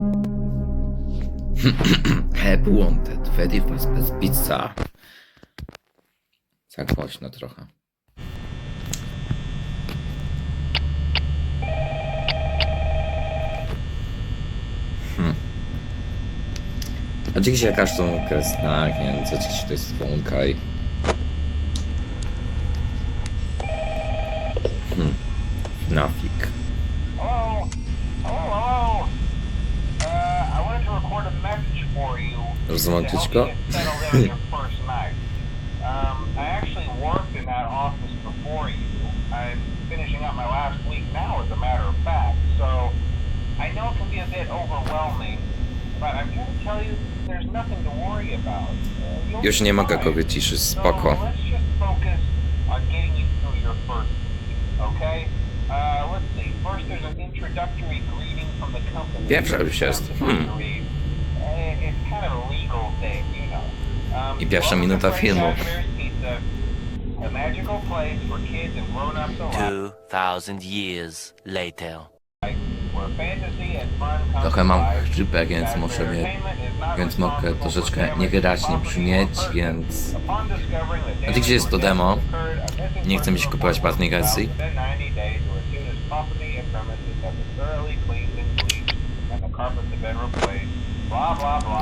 Help wanted. Freddy Fazbear's Pizza. Za głośno trochę. Hmm. Oczywiście każdą grę znak, więc oczywiście to jest Wonkaj. Hmm. Nafik. Hello? Hello, hello? Uh, I wanted to record a message for you. Rozłączyć to go? help you get settled in your first night. Um, I actually worked in that office before you. I'm finishing up my last week now, as a matter of fact, so I know it can be a bit overwhelming, but I'm here to tell you there's nothing to worry about. Uh, you'll Już nie fine. go wyciszyć, So spoko. let's just focus on getting you through your first week, okay? Uh, let's see. First, there's an introductory greeting from the company. Pierwsza już jest. Hmm. Uh, It's kind of a legal thing, you know. Um, I pierwsza minuta filmu. Freddy Fazbear's Pizza, a magical place for kids and grown-ups alike, 2,000 years later. Trochę mam chrzipę, więc muszę not więc mogę troszeczkę niewyraźnie brzmieć, więc A ty gdzie jest to demo? Nie chcę mi się kupować was wersji. filed within 90 days or as soon as property and premises have been thoroughly cleaned and bleached and the carpets have been replaced.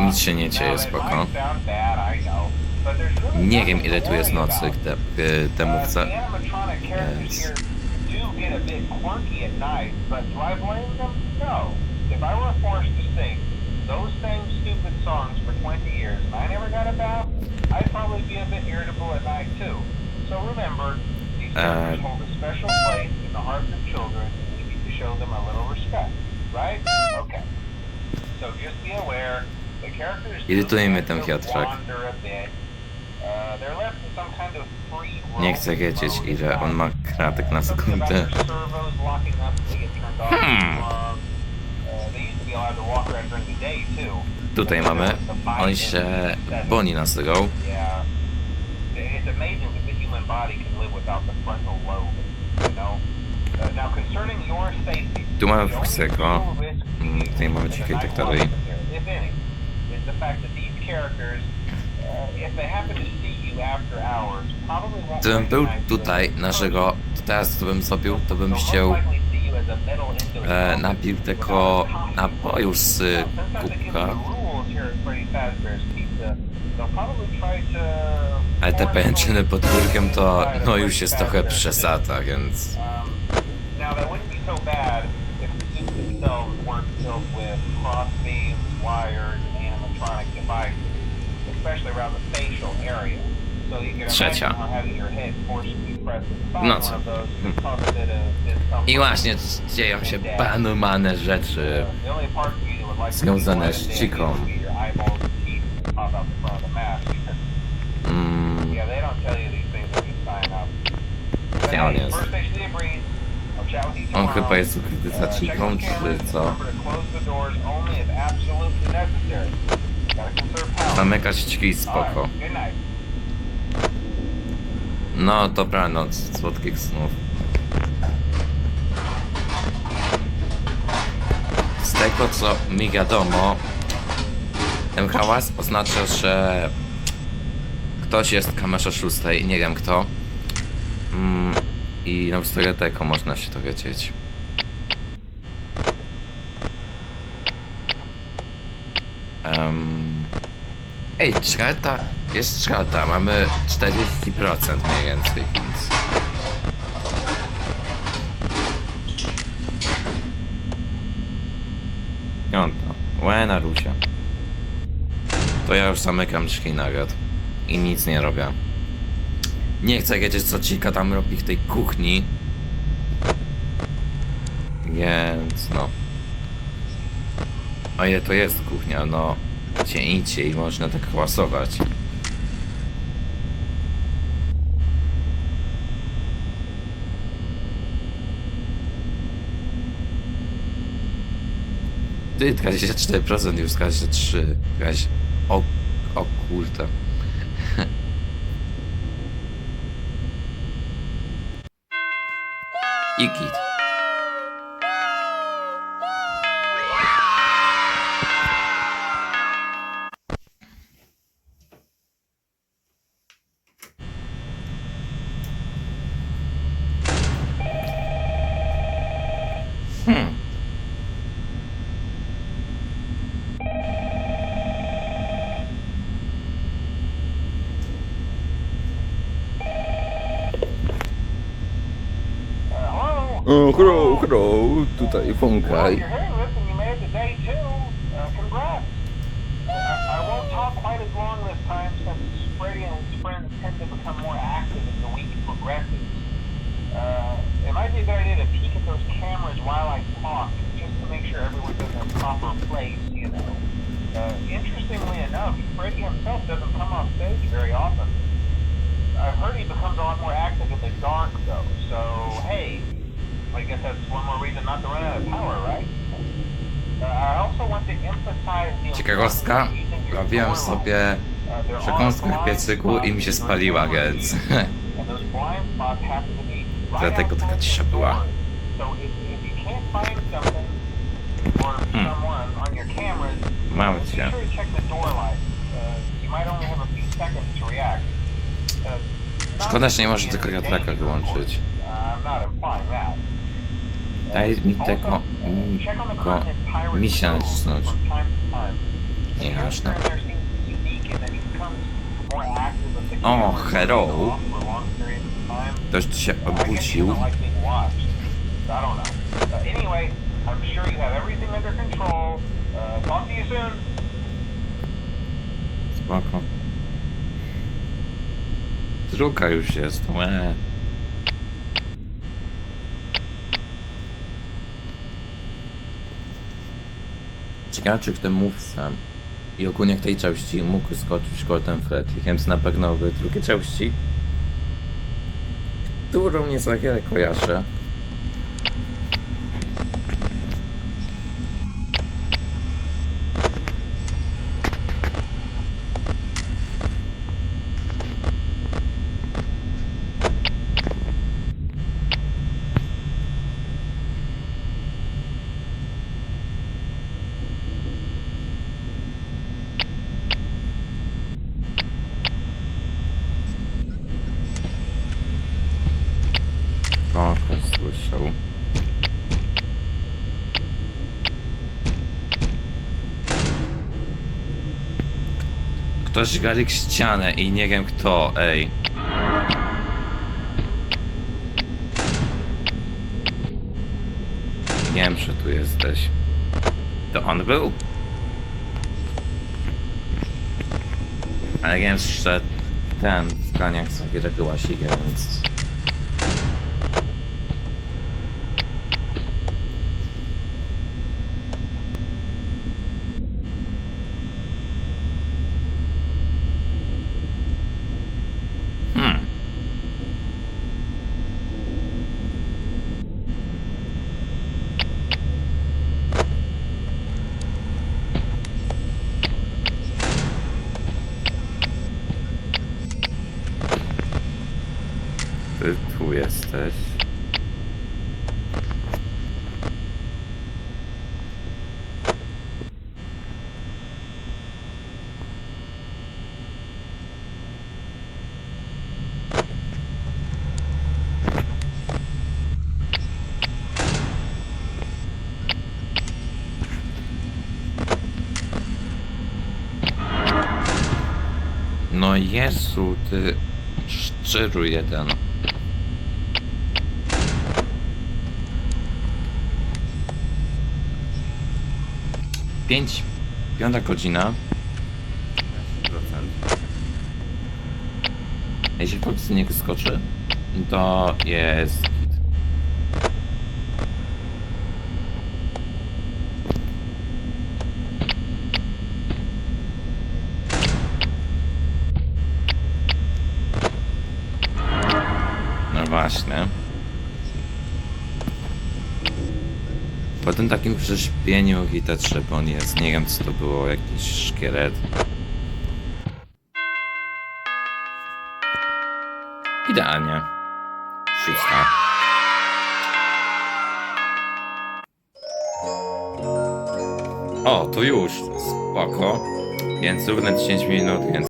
Nic się nie dzieje, spoko. Nie wiem ile tu jest nocy, te, y, te mówce. the animatronic characters Yes. here do get a bit quirky at night, but do I blame them? If I were forced to sing those same stupid songs for 20 years and I never got a bath, I'd probably be a bit irritable at night too. So remember, these characters hold a special place in the hearts of children and we need to show them a little respect, right? Okay. Irytuje mnie ten wiatrak. Uh, Nie chcę wiedzieć ile on ma kratek na sekundę. Hmm. Tutaj mamy, on się boni nas know? Uh, Tu mamy the a dzisiaj night tak dalej. Gdybym był tutaj as a na person. żywo, to teraz co bym zrobił, to bym chciał e, napił tego napoju z kubka. Ale te most pod biurkiem to no już jest trochę przesada, więc... wires, and devices, especially around the facial area. So you can Trzecia. imagine how having your head forcibly pressed inside No one co? of those could cause a bit of discomfort. I właśnie dzieją się paranormalne rzeczy. The only part of you that would like to związane z ciką. would be your eyeballs and teeth that pop out the front of the mask. Mm, Yeah, they don't tell you these things when you sign up. But first station on chyba jest ukryty za cameras, czy co? Zamykać drzwi, spoko. No, dobranoc, słodkich snów. Z tego co mi wiadomo, ten hałas oznacza, że ktoś jest kamerze szóstej, nie wiem kto. Mm, I na podstawie tego można się dowiedzieć. Um, ej, czwarta, jest czwarta, mamy 40% mniej więcej, więc... Piąta, łena Rusia. To ja już zamykam drzwi nawiat i nic nie robię. Nie chcę wiedzieć co Cika tam robi w tej kuchni. Więc no. O ile to jest kuchnia, no gdzie indziej można tak hałasować. Ty, 24% już 23. Jakaś... O, o kurde. I git. Proper place, you I won't talk about as long this time to explain and friends tend to become more active in the week progressing. Uh, I might integrate in a peek across cameras while I talk just to make sure everyone's on top of play, you know. Uh, interestingly enough, Freddy himself doesn't come off stage very often. I've heard he becomes a lot more active in the dark, though, so hey, I guess that's one more reason not to run out of power, right? Uh, I also want to emphasize the Ciekawostka, robiłem sobie przekąskę w piecyku i mi się spaliła, więc... Dlatego taka cisza była. Hmm. Mamy cię. Uh. Uh, Szkoda, że nie możesz tego wiatraka wyłączyć. course. Uh, I'm not implying that. Daj mi tego... Go... time. Nieważne. Here and there seems unique and then he becomes more active with the O, camera hello. off for long periods of time. Ktoś się I guess you obudził. don't like being watched. I don't know. Uh, anyway, I'm sure you have everything under control. Uh, talk to you soon. Spoko. Druga już jest, łe. Ciekawe, czy w tym mówce i ogólnie tej części mógł skoczyć Golden Freddy, więc na pewno w drugiej części, którą nie za wiele kojarzę. O, ktoś słyszał. Ktoś gali ścianę i nie wiem kto, ej. Wiem, że tu jesteś. To on był? Ale wiem, że ten w kaniach zabiera głasik, więc... Hmm. Ty tu jesteś. No Jezu, ty szczeru jeden. Pięć, piąta godzina. 15%. Jeśli policja nie skoczy, to jest git. No właśnie. Po tym takim prześpieniu widać, że on jest. Nie wiem, co to było, jakiś szkielet. Idealnie. Szósta. O, to już. Spoko. Więc równe 10 minut, więc